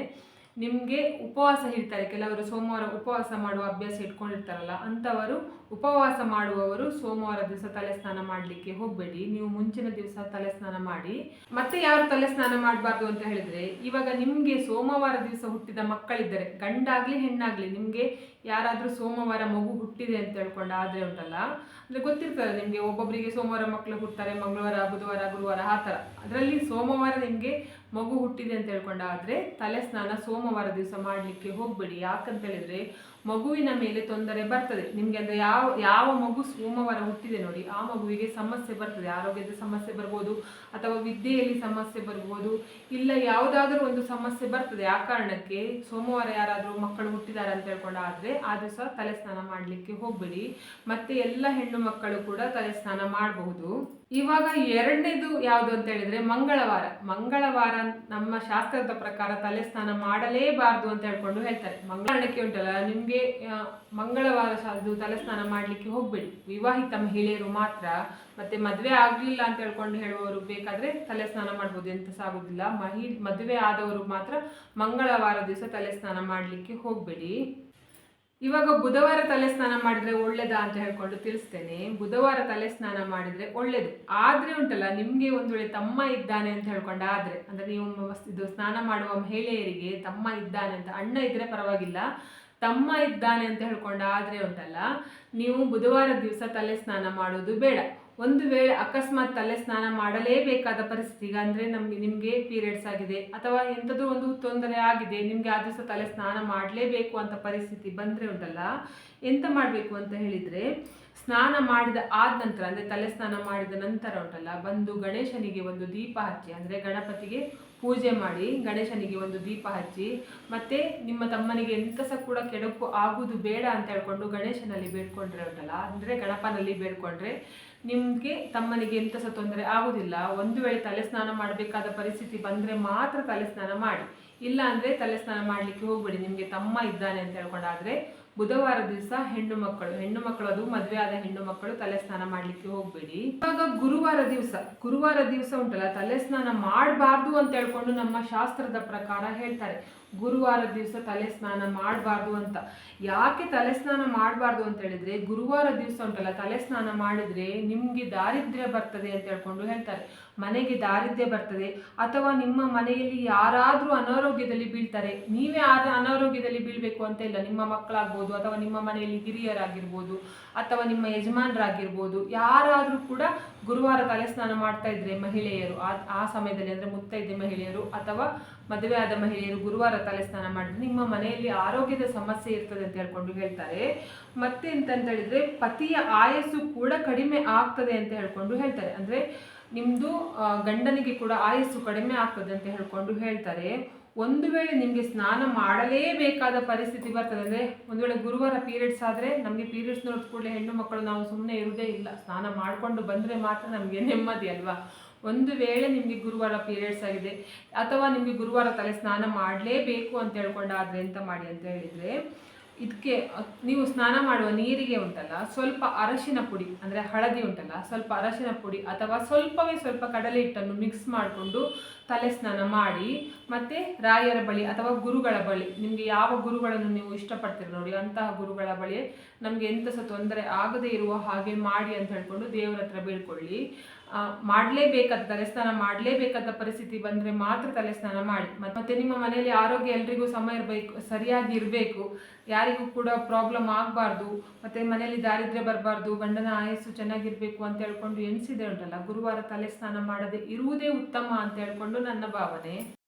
Speaker 1: ನಿಮಗೆ ಉಪವಾಸ ಹಿಡ್ತಾರೆ. ಕೆಲವರು ಸೋಮವಾರ ಉಪವಾಸ ಮಾಡುವ ಅಭ್ಯಾಸ ಇಟ್ಕೊಂಡಿರ್ತಾರಲ್ಲ ಅಂಥವರು ಉಪವಾಸ ಮಾಡುವವರು ಸೋಮವಾರ ದಿವಸ ತಲೆ ಸ್ನಾನ ಮಾಡಲಿಕ್ಕೆ ಹೋಗಬೇಡಿ. ನೀವು ಮುಂಚಿನ ದಿವಸ ತಲೆ ಸ್ನಾನ ಮಾಡಿ. ಮತ್ತೆ ಯಾರು ತಲೆ ಸ್ನಾನ ಮಾಡಬಾರ್ದು ಅಂತ ಹೇಳಿದ್ರೆ, ಇವಾಗ ನಿಮಗೆ ಸೋಮವಾರ ದಿವಸ ಹುಟ್ಟಿದ ಮಕ್ಕಳಿದ್ದಾರೆ, ಗಂಡಾಗ್ಲಿ ಹೆಣ್ಣಾಗ್ಲಿ ನಿಮಗೆ ಯಾರಾದರೂ ಸೋಮವಾರ ಮಗು ಹುಟ್ಟಿದೆ ಅಂತ ಹೇಳ್ಕೊಂಡು ಆದರೆ ಉಂಟಲ್ಲ? ಅಂದರೆ ಗೊತ್ತಿರ್ತದೆ ನಿಮಗೆ ಒಬ್ಬೊಬ್ಬರಿಗೆ ಸೋಮವಾರ ಮಕ್ಕಳು ಹುಟ್ಟಾರೆ ಮಂಗಳವಾರ, ಬುಧವಾರ, ಗುರುವಾರ, ಆ ಥರ. ಅದರಲ್ಲಿ ಸೋಮವಾರ ನಿಮಗೆ ಮಗು ಹುಟ್ಟಿದೆ ಅಂತ ಹೇಳ್ಕೊಂಡಾದ್ರೆ ತಲೆ ಸ್ನಾನ ಸೋಮವಾರ ದಿವಸ ಮಾಡಲಿಕ್ಕೆ ಹೋಗಬೇಡಿ. ಯಾಕಂತ ಹೇಳಿದ್ರೆ ಮಗುವಿನ ಮೇಲೆ ತೊಂದರೆ ಬರ್ತದೆ. ನಿಮಗೆ ಅಂದರೆ ಯಾವ ಯಾವ ಮಗು ಸೋಮವಾರ ಹುಟ್ಟಿದೆ ನೋಡಿ, ಆ ಮಗುವಿಗೆ ಸಮಸ್ಯೆ ಬರ್ತದೆ. ಆರೋಗ್ಯದ ಸಮಸ್ಯೆ ಬರ್ಬೋದು, ಅಥವಾ ವಿದ್ಯೆಯಲ್ಲಿ ಸಮಸ್ಯೆ ಬರ್ಬೋದು, ಇಲ್ಲ ಯಾವುದಾದ್ರೂ ಒಂದು ಸಮಸ್ಯೆ ಬರ್ತದೆ. ಆ ಕಾರಣಕ್ಕೆ ಸೋಮವಾರ ಯಾರಾದರೂ ಮಕ್ಕಳು ಹುಟ್ಟಿದ್ದಾರೆ ಅಂತ ಹೇಳ್ಕೊಂಡಾದ್ರೆ ಆ ದಿವಸ ತಲೆ ಸ್ನಾನ ಮಾಡಲಿಕ್ಕೆ ಹೋಗಬೇಡಿ. ಮತ್ತೆ ಎಲ್ಲ ಹೆಣ್ಣು ಮಕ್ಕಳು ಕೂಡ ತಲೆ ಸ್ನಾನ ಮಾಡಬಹುದು. ಇವಾಗ ಎರಡನೇದು ಯಾವುದು ಅಂತ ಹೇಳಿದ್ರೆ ಮಂಗಳವಾರ. ಮಂಗಳವಾರ ನಮ್ಮ ಶಾಸ್ತ್ರದ ಪ್ರಕಾರ ತಲೆ ಸ್ನಾನ ಮಾಡಲೇಬಾರದು ಅಂತ ಹೇಳ್ಕೊಂಡು ಹೇಳ್ತಾರೆ. ಮಂಗಳಕ್ಕೆ ಉಂಟಲ್ಲ, ನಿಮ್ಗೆ ಆ, ಮಂಗಳವಾರ ಅದು ತಲೆ ಸ್ನಾನ ಮಾಡ್ಲಿಕ್ಕೆ ಹೋಗ್ಬೇಡಿ. ವಿವಾಹಿತ ಮಹಿಳೆಯರು ಮಾತ್ರ ಮತ್ತೆ ಮದುವೆ ಆಗಲಿಲ್ಲ ಅಂತ ಹೇಳ್ಕೊಂಡು ಹೇಳುವವರು ಬೇಕಾದ್ರೆ ತಲೆ ಸ್ನಾನ ಮಾಡ್ಬೋದು ಎಂತ ಸಹ ಆಗುದಿಲ್ಲ ಮಹಿ ಮದುವೆ ಆದವರು ಮಾತ್ರ ಮಂಗಳವಾರ ದಿವಸ ತಲೆ ಸ್ನಾನ ಮಾಡ್ಲಿಕ್ಕೆ ಹೋಗ್ಬೇಡಿ. ಇವಾಗ ಬುಧವಾರ ತಲೆ ಸ್ನಾನ ಮಾಡಿದ್ರೆ ಒಳ್ಳೇದಾ ಅಂತ ಹೇಳ್ಕೊಂಡು ತಿಳಿಸ್ತೇನೆ. ಬುಧವಾರ ತಲೆ ಸ್ನಾನ ಮಾಡಿದ್ರೆ ಒಳ್ಳೇದು. ಆದ್ರೆ ಉಂಟಲ್ಲ ನಿಮ್ಗೆ ಒಂದು ವೇಳೆ ತಮ್ಮ ಇದ್ದಾನೆ ಅಂತ ಹೇಳ್ಕೊಂಡು ಆದ್ರೆ ಅಂದ್ರೆ ನೀವು ಇದು ಸ್ನಾನ ಮಾಡುವ ಮಹಿಳೆಯರಿಗೆ ತಮ್ಮ ಇದ್ದಾನೆ ಅಂತ ಅಣ್ಣ ಇದ್ರೆ ಪರವಾಗಿಲ್ಲ. ತಮ್ಮ ಇದ್ದಾನೆ ಅಂತ ಹೇಳ್ಕೊಂಡ ಆದರೆ ಉಂಟಲ್ಲ ನೀವು ಬುಧವಾರ ದಿವಸ ತಲೆ ಸ್ನಾನ ಮಾಡೋದು ಬೇಡ. ಒಂದು ವೇಳೆ ಅಕಸ್ಮಾತ್ ತಲೆ ಸ್ನಾನ ಮಾಡಲೇಬೇಕಾದ ಪರಿಸ್ಥಿತಿ, ಈಗ ಅಂದರೆ ನಮಗೆ ನಿಮಗೆ ಪೀರಿಯಡ್ಸ್ ಆಗಿದೆ, ಅಥವಾ ಎಂಥದ್ದು ಒಂದು ತೊಂದರೆ ಆಗಿದೆ, ನಿಮಗೆ ಆ ದಿವಸ ತಲೆ ಸ್ನಾನ ಮಾಡಲೇಬೇಕು ಅಂತ ಪರಿಸ್ಥಿತಿ ಬಂದರೆ ಉಂಟಲ್ಲ, ಎಂತ ಮಾಡಬೇಕು ಅಂತ ಹೇಳಿದರೆ ಸ್ನಾನ ಮಾಡಿದ ಆದ ನಂತರ, ಅಂದರೆ ತಲೆ ಸ್ನಾನ ಮಾಡಿದ ನಂತರ ಉಂಟಲ್ಲ, ಬಂದು ಗಣೇಶನಿಗೆ ಒಂದು ದೀಪ ಹಚ್ಚಿ, ಅಂದರೆ ಗಣಪತಿಗೆ ಪೂಜೆ ಮಾಡಿ ಗಣೇಶನಿಗೆ ಒಂದು ದೀಪ ಹಚ್ಚಿ, ಮತ್ತೆ ನಿಮ್ಮ ತಮ್ಮನಿಗೆ ಎಂತ ಸಹ ಕೂಡ ಕೆಡಕು ಆಗುವುದು ಬೇಡ ಅಂತ ಹೇಳ್ಕೊಂಡು ಗಣೇಶನಲ್ಲಿ ಬೇಡ್ಕೊಂಡ್ರೆ ಉಂಟಲ್ಲ, ಅಂದರೆ ಗಣಪನಲ್ಲಿ ಬೇಡ್ಕೊಂಡ್ರೆ ನಿಮಗೆ ತಮ್ಮನಿಗೆ ಎಂತ ಸಹ ತೊಂದರೆ ಆಗುದಿಲ್ಲ. ಒಂದು ವೇಳೆ ತಲೆ ಸ್ನಾನ ಮಾಡಬೇಕಾದ ಪರಿಸ್ಥಿತಿ ಬಂದರೆ ಮಾತ್ರ ತಲೆ ಸ್ನಾನ ಮಾಡಿ. ಇಲ್ಲ ಅಂದರೆ ತಲೆ ಸ್ನಾನ ಮಾಡಲಿಕ್ಕೆ ಹೋಗಬೇಡಿ, ನಿಮಗೆ ತಮ್ಮ ಇದ್ದಾನೆ ಅಂತ ಹೇಳ್ಕೊಂಡಾದ್ರೆ ಬುಧವಾರ ದಿವಸ ಹೆಣ್ಣು ಮಕ್ಕಳು. ಹೆಣ್ಣು ಮಕ್ಕಳು ಅದು, ಮದುವೆ ಆದ ಹೆಣ್ಣು ಮಕ್ಕಳು ತಲೆ ಸ್ನಾನ ಮಾಡ್ಲಿಕ್ಕೆ ಹೋಗ್ಬೇಡಿ. ಇವಾಗ ಗುರುವಾರ ದಿವಸ ಗುರುವಾರ ದಿವಸ ಉಂಟಲ್ಲ ತಲೆ ಸ್ನಾನ ಮಾಡಬಾರ್ದು ಅಂತ ಹೇಳ್ಕೊಂಡು ನಮ್ಮ ಶಾಸ್ತ್ರದ ಪ್ರಕಾರ ಹೇಳ್ತಾರೆ. ಗುರುವಾರ ದಿವಸ ತಲೆ ಸ್ನಾನ ಮಾಡಬಾರ್ದು ಅಂತ. ಯಾಕೆ ತಲೆ ಸ್ನಾನ ಮಾಡಬಾರ್ದು ಅಂತ ಹೇಳಿದ್ರೆ, ಗುರುವಾರ ದಿವಸ ಉಂಟಲ್ಲ ತಲೆ ಸ್ನಾನ ಮಾಡಿದ್ರೆ ನಿಮ್ಗೆ ದಾರಿದ್ರ್ಯ ಬರ್ತದೆ ಅಂತ ಹೇಳ್ಕೊಂಡು ಹೇಳ್ತಾರೆ. ಮನೆಗೆ ದಾರಿದ್ರ್ಯ ಬರ್ತದೆ ಅಥವಾ ನಿಮ್ಮ ಮನೆಯಲ್ಲಿ ಯಾರಾದರೂ ಅನಾರೋಗ್ಯದಲ್ಲಿ ಬೀಳ್ತಾರೆ, ನೀವೇ ಆದ ಅನಾರೋಗ್ಯದಲ್ಲಿ ಬೀಳ್ಬೇಕು ಅಂತ ಇಲ್ಲ. ನಿಮ್ಮ ಮಕ್ಕಳಾಗ್ಬೋದು ಅಥವಾ ನಿಮ್ಮ ಮನೆಯಲ್ಲಿ ಹಿರಿಯರಾಗಿರ್ಬೋದು ಅಥವಾ ನಿಮ್ಮ ಯಜಮಾನರಾಗಿರ್ಬೋದು, ಯಾರಾದರೂ ಕೂಡ ಗುರುವಾರ ತಲೆ ಸ್ನಾನ ಮಾಡ್ತಾ ಇದ್ರೆ ಮಹಿಳೆಯರು, ಆ ಆ ಸಮಯದಲ್ಲಿ ಅಂದರೆ ಮುತ್ತೈದೆ ಮಹಿಳೆಯರು ಅಥವಾ ಮದುವೆ ಆದ ಮಹಿಳೆಯರು ಗುರುವಾರ ತಲೆ ಸ್ನಾನ ಮಾಡಿದ್ರೆ ನಿಮ್ಮ ಮನೆಯಲ್ಲಿ ಆರೋಗ್ಯದ ಸಮಸ್ಯೆ ಇರ್ತದೆ ಅಂತ ಹೇಳ್ಕೊಂಡು ಹೇಳ್ತಾರೆ. ಮತ್ತೆ ಎಂತಂತ ಹೇಳಿದ್ರೆ ಪತಿಯ ಆಯಸ್ಸು ಕೂಡ ಕಡಿಮೆ ಆಗ್ತದೆ ಅಂತ ಹೇಳ್ಕೊಂಡು ಹೇಳ್ತಾರೆ. ಅಂದ್ರೆ ನಿಮ್ದು ಆ, ಗಂಡನಿಗೆ ಕೂಡ ಆಯಸ್ಸು ಕಡಿಮೆ ಆಗ್ತದೆ ಅಂತ ಹೇಳ್ಕೊಂಡು ಹೇಳ್ತಾರೆ. ಒಂದು ವೇಳೆ ನಿಮಗೆ ಸ್ನಾನ ಮಾಡಲೇಬೇಕಾದ ಪರಿಸ್ಥಿತಿ ಬರ್ತದೆ ಅಂದರೆ ಒಂದು ವೇಳೆ ಗುರುವಾರ ಪೀರಿಯಡ್ಸ್ ಆದ್ರೆ ನಮಗೆ ಪೀರಿಯಡ್ಸ್ ನೋಡಿದ ಕೂಡಲೇ ಹೆಣ್ಣು ಮಕ್ಕಳು ನಾವು ಸುಮ್ಮನೆ ಇರುವುದೇ ಇಲ್ಲ. ಸ್ನಾನ ಮಾಡಿಕೊಂಡು ಬಂದ್ರೆ ಮಾತ್ರ ನಮಗೆ ನೆಮ್ಮದಿ ಅಲ್ವಾ? ಒಂದು ವೇಳೆ ನಿಮಗೆ ಗುರುವಾರ ಪೀರಿಯಡ್ಸ್ ಆಗಿದೆ ಅಥವಾ ನಿಮಗೆ ಗುರುವಾರ ತಲೆ ಸ್ನಾನ ಮಾಡಲೇಬೇಕು ಅಂತ ಹೇಳ್ಕೊಂಡಾದ್ರೆ ಎಂತ ಮಾಡಿ ಅಂತ ಹೇಳಿದ್ರೆ ಇದಕ್ಕೆ ನೀವು ಸ್ನಾನ ಮಾಡುವ ನೀರಿಗೆ ಉಂಟಲ್ಲ, ಸ್ವಲ್ಪ ಅರಶಿನ ಪುಡಿ, ಅಂದರೆ ಹಳದಿ ಉಂಟಲ್ಲ, ಸ್ವಲ್ಪ ಅರಶಿನ ಪುಡಿ ಅಥವಾ ಸ್ವಲ್ಪವೇ ಸ್ವಲ್ಪ ಕಡಲೆ ಹಿಟ್ಟನ್ನು ಮಿಕ್ಸ್ ಮಾಡಿಕೊಂಡು ತಲೆ ಸ್ನಾನ ಮಾಡಿ, ಮತ್ತೆ ರಾಯರ ಬಳಿ ಅಥವಾ ಗುರುಗಳ ಬಳಿ, ನಿಮಗೆ ಯಾವ ಗುರುಗಳನ್ನು ನೀವು ಇಷ್ಟಪಡ್ತೀರಿ ನೋಡಿ, ಅಂತಹ ಗುರುಗಳ ಬಳಿ ನಮಗೆ ಎಂಥ ಸಹ ತೊಂದರೆ ಆಗದೇ ಇರುವ ಹಾಗೆ ಮಾಡಿ ಅಂತ ಹೇಳ್ಕೊಂಡು ದೇವರ ಹತ್ರ ಬೇಡ್ಕೊಳ್ಳಿ ತಲೆಸ್ನಾನ ತಲೆ ಸ್ನಾನ ಮಾಡಲೇಬೇಕಾದ ಪರಿಸ್ಥಿತಿ ಬಂದರೆ ಮಾತ್ರ ತಲೆ ಸ್ನಾನ ಮಾಡಿ. ಮತ್- ಮತ್ತೆ ನಿಮ್ಮ ಮನೆಯಲ್ಲಿ ಆರೋಗ್ಯ ಎಲ್ರಿಗೂ ಸಮ ಇರಬೇಕು, ಸರಿಯಾಗಿ ಇರಬೇಕು, ಯಾರಿಗೂ ಕೂಡ ಪ್ರಾಬ್ಲಮ್ ಆಗಬಾರ್ದು, ಮತ್ತೆ ಮನೆಯಲ್ಲಿ ದಾರಿದ್ರ್ಯ ಬರಬಾರ್ದು, ಗಂಡನ ಆಯಸ್ಸು ಚೆನ್ನಾಗಿರಬೇಕು ಅಂತ ಹೇಳ್ಕೊಂಡು ಎಣಿಸಿದೆ ಉಂಟಲ್ಲ, ಗುರುವಾರ ತಲೆ ಸ್ನಾನ ಮಾಡದೆ ಇರುವುದೇ ಉತ್ತಮ ಅಂತ ಹೇಳ್ಕೊಂಡು ನನ್ನ ಭಾವನೆ.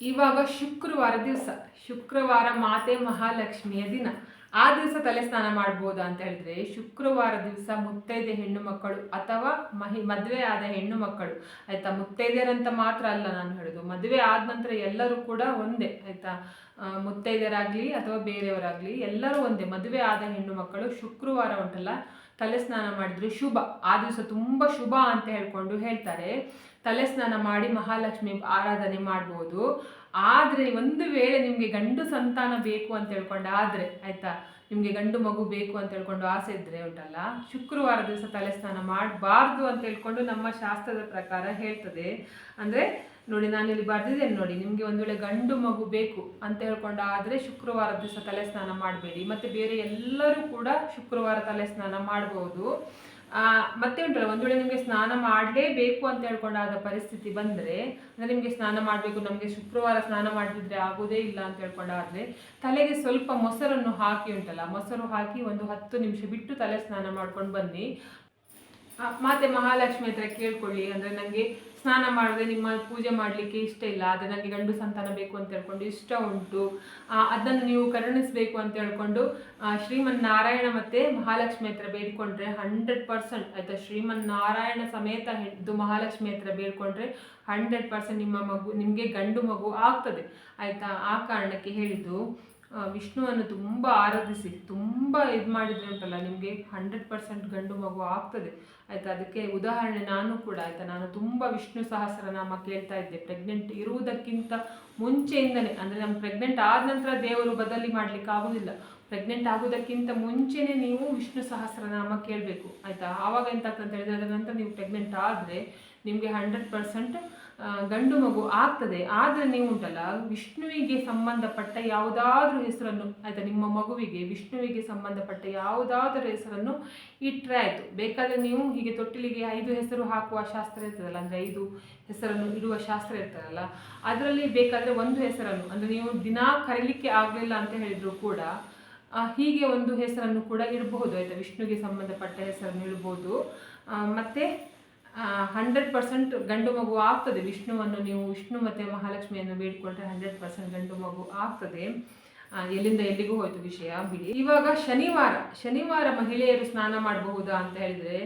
Speaker 1: ಇವಾಗ ಶುಕ್ರವಾರ ದಿವಸ, ಶುಕ್ರವಾರ ಮಾತೆ ಮಹಾಲಕ್ಷ್ಮಿಯ ದಿನ. ಆ ದಿವಸ ತಲೆ ಸ್ನಾನ ಮಾಡ್ಬೋದಾ ಅಂತ ಹೇಳಿದ್ರೆ ಶುಕ್ರವಾರ ದಿವಸ ಮುತ್ತೈದೆ ಹೆಣ್ಣು ಮಕ್ಕಳು ಅಥವಾ ಮಹಿ, ಮದುವೆ ಆದ ಹೆಣ್ಣು ಮಕ್ಕಳು. ಆಯ್ತಾ, ಮುತ್ತೈದೆಯರಂತ ಮಾತ್ರ ಅಲ್ಲ ನಾನು ಹೇಳೋದು. ಮದುವೆ ಆದ ನಂತರ ಎಲ್ಲರೂ ಕೂಡ ಒಂದೇ, ಆಯ್ತಾ? ಮುತ್ತೈದೆಯರಾಗಲಿ ಅಥವಾ ಬೇರೆಯವರಾಗ್ಲಿ ಎಲ್ಲರೂ ಒಂದೇ. ಮದುವೆ ಆದ ಹೆಣ್ಣು ಮಕ್ಕಳು ಶುಕ್ರವಾರ ಉಂಟಲ್ಲ, ತಲೆ ಸ್ನಾನ ಮಾಡಿದ್ರೆ ಶುಭ. ಆ ದಿವಸ ತುಂಬ ಶುಭ ಅಂತ ಹೇಳ್ಕೊಂಡು ಹೇಳ್ತಾರೆ. ತಲೆ ಸ್ನಾನ ಮಾಡಿ ಮಹಾಲಕ್ಷ್ಮಿ ಆರಾಧನೆ ಮಾಡ್ಬೋದು. ಆದರೆ ಒಂದು ವೇಳೆ ನಿಮಗೆ ಗಂಡು ಸಂತಾನ ಬೇಕು ಅಂತ ಹೇಳ್ಕೊಂಡು, ಆದರೆ ಆಯ್ತಾ? ನಿಮಗೆ ಗಂಡು ಮಗು ಬೇಕು ಅಂತ ಹೇಳ್ಕೊಂಡು ಆಸೆ ಇದ್ರೆ ಉಂಟಲ್ಲ? ಶುಕ್ರವಾರ ದಿವಸ ತಲೆ ಸ್ನಾನ ಮಾಡಬಾರ್ದು ಅಂತ ಹೇಳ್ಕೊಂಡು ನಮ್ಮ ಶಾಸ್ತ್ರದ ಪ್ರಕಾರ ಹೇಳ್ತದೆ. ಅಂದರೆ ನೋಡಿ ನಾನಿಲ್ಲಿ ಬರ್ದಿದ್ದೇನೆ ನೋಡಿ, ನಿಮಗೆ ಒಂದು ವೇಳೆ ಗಂಡು ಮಗು ಬೇಕು ಅಂತ ಹೇಳ್ಕೊಂಡು, ಆದರೆ ಶುಕ್ರವಾರ ದಿವಸ ತಲೆ ಸ್ನಾನ ಮಾಡಬೇಡಿ. ಮತ್ತು ಬೇರೆ ಎಲ್ಲರೂ ಕೂಡ ಶುಕ್ರವಾರ ತಲೆ ಸ್ನಾನ ಮಾಡ್ಬೋದು. ಮತ್ತೆ ಉಂಟಲ್ಲ, ಒಂದು ವೇಳೆ ನಿಮಗೆ ಸ್ನಾನ ಮಾಡಲೇಬೇಕು ಅಂತ ಹೇಳ್ಕೊಂಡಾದ ಪರಿಸ್ಥಿತಿ ಬಂದರೆ, ಅಂದರೆ ನಿಮಗೆ ಸ್ನಾನ ಮಾಡಬೇಕು, ನಮಗೆ ಶುಕ್ರವಾರ ಸ್ನಾನ ಮಾಡಿದ್ರೆ ಆಗೋದೇ ಇಲ್ಲ ಅಂತ ಹೇಳ್ಕೊಂಡಾದರೆ, ತಲೆಗೆ ಸ್ವಲ್ಪ ಮೊಸರನ್ನು ಹಾಕಿ ಉಂಟಲ್ಲ, ಮೊಸರು ಹಾಕಿ ಒಂದು ಹತ್ತು ನಿಮಿಷ ಬಿಟ್ಟು ತಲೆ ಸ್ನಾನ ಮಾಡ್ಕೊಂಡು ಬನ್ನಿ. ಮತ್ತೆ ಮಹಾಲಕ್ಷ್ಮಿ ಹತ್ರ ಕೇಳ್ಕೊಳ್ಳಿ, ಅಂದರೆ ನನಗೆ ಸ್ನಾನ ಮಾಡಿದ್ರೆ ನಿಮ್ಮ ಪೂಜೆ ಮಾಡಲಿಕ್ಕೆ ಇಷ್ಟ ಇಲ್ಲ, ಅದು ನನಗೆ ಗಂಡು ಸಂತಾನ ಬೇಕು ಅಂತ ಹೇಳ್ಕೊಂಡು ಇಷ್ಟ ಉಂಟು. ಅದನ್ನು ನೀವು ಕರುಣಿಸಬೇಕು ಅಂತ ಹೇಳ್ಕೊಂಡು ಶ್ರೀಮನ್ ನಾರಾಯಣ ಮತ್ತು ಮಹಾಲಕ್ಷ್ಮಿ ಹತ್ರ ಬೇಡ್ಕೊಂಡ್ರೆ ಹಂಡ್ರೆಡ್ ಪರ್ಸೆಂಟ್ ಆಯಿತಾ? ಶ್ರೀಮನ್ ನಾರಾಯಣ ಸಮೇತ ಹಿಡಿದು ಮಹಾಲಕ್ಷ್ಮಿ ಹತ್ರ ಬೇಡ್ಕೊಂಡ್ರೆ ಹಂಡ್ರೆಡ್ ಪರ್ಸೆಂಟ್ ನಿಮ್ಮ ಮಗು, ನಿಮಗೆ ಗಂಡು ಮಗು ಆಗ್ತದೆ. ಆಯಿತಾ? ಆ ಕಾರಣಕ್ಕೆ ಹೇಳಿದ್ದು. ವಿಷ್ಣುವನ್ನು ತುಂಬ ಆರಾಧಿಸಿ, ತುಂಬ ಇದು ಮಾಡಿದ್ರೆ ಉಂಟಲ್ಲ ನಿಮಗೆ ಹಂಡ್ರೆಡ್ ಪರ್ಸೆಂಟ್ ಗಂಡು ಮಗು ಆಗ್ತದೆ. ಆಯಿತಾ? ಅದಕ್ಕೆ ಉದಾಹರಣೆ ನಾನು ಕೂಡ ಆಯಿತಾ? ನಾನು ತುಂಬ ವಿಷ್ಣು ಸಹಸ್ರನಾಮ ಕೇಳ್ತಾ ಇದ್ದೆ. ಪ್ರೆಗ್ನೆಂಟ್ ಇರುವುದಕ್ಕಿಂತ ಮುಂಚೆಯಿಂದನೇ, ಅಂದರೆ ನಮ್ಮ ಪ್ರೆಗ್ನೆಂಟ್ ಆದ ನಂತರ ದೇವರು ಬದಲಿ ಮಾಡಲಿಕ್ಕೆ ಆಗೋದಿಲ್ಲ. ಪ್ರೆಗ್ನೆಂಟ್ ಆಗೋದಕ್ಕಿಂತ ಮುಂಚೆನೇ ನೀವು ವಿಷ್ಣು ಸಹಸ್ರನಾಮ ಕೇಳಬೇಕು. ಆಯಿತಾ? ಆವಾಗ ಎಂತ ಅಂತ ಹೇಳಿದ್ರೆ, ಅದರ ನಂತರ ನೀವು ಪ್ರೆಗ್ನೆಂಟ್ ಆದರೆ ನಿಮಗೆ ಹಂಡ್ರೆಡ್ ಪರ್ಸೆಂಟ್ ಗಂಡು ಮಗು ಆಗ್ತದೆ, ಆದರೆ ನೀವು ಉಂಟಲ್ಲ ವಿಷ್ಣುವಿಗೆ ಸಂಬಂಧಪಟ್ಟ ಯಾವುದಾದ್ರೂ ಹೆಸರನ್ನು, ಆಯಿತಾ ನಿಮ್ಮ ಮಗುವಿಗೆ ವಿಷ್ಣುವಿಗೆ ಸಂಬಂಧಪಟ್ಟ ಯಾವುದಾದ್ರೂ ಹೆಸರನ್ನು ಇಟ್ಟರೆ ಆಯಿತು. ಬೇಕಾದರೆ ನೀವು ಹೀಗೆ ತೊಟ್ಟಿಲಿಗೆ ಐದು ಹೆಸರು ಹಾಕುವ ಶಾಸ್ತ್ರ ಇರ್ತದಲ್ಲ, ಅಂದರೆ ಐದು ಹೆಸರನ್ನು ಇಡುವ ಶಾಸ್ತ್ರ ಇರ್ತದಲ್ಲ, ಅದರಲ್ಲಿ ಬೇಕಾದರೆ ಒಂದು ಹೆಸರನ್ನು, ಅಂದರೆ ನೀವು ದಿನಾ ಕರೀಲಿಕ್ಕೆ ಆಗಲಿಲ್ಲ ಅಂತ ಹೇಳಿದ್ರು ಕೂಡ ಹೀಗೆ ಒಂದು ಹೆಸರನ್ನು ಕೂಡ ಇಡಬಹುದು, ಆಯಿತಾ ವಿಷ್ಣುವಿಗೆ ಸಂಬಂಧಪಟ್ಟ ಹೆಸರನ್ನು ಇಡ್ಬೋದು ಮತ್ತೆ ಹಂಡ್ರೆಡ್ ಪರ್ಸೆಂಟ್ ಗಂಡು ಮಗು ಆಗ್ತದೆ. ವಿಷ್ಣುವನ್ನು ನೀವು ವಿಷ್ಣು ಮತ್ತು ಮಹಾಲಕ್ಷ್ಮಿಯನ್ನು ಬೇಡಿಕೊಂಡ್ರೆ ಹಂಡ್ರೆಡ್ ಪರ್ಸೆಂಟ್ ಗಂಡು ಮಗು ಆಗ್ತದೆ. ಎಲ್ಲಿಂದ ಎಲ್ಲಿಗೂ ಹೋಯ್ತು ವಿಷಯ ಬಿಡಿ. ಇವಾಗ ಶನಿವಾರ ಶನಿವಾರ ಮಹಿಳೆಯರು ಸ್ನಾನ ಮಾಡಬಹುದಾ ಅಂತ ಹೇಳಿದ್ರೆ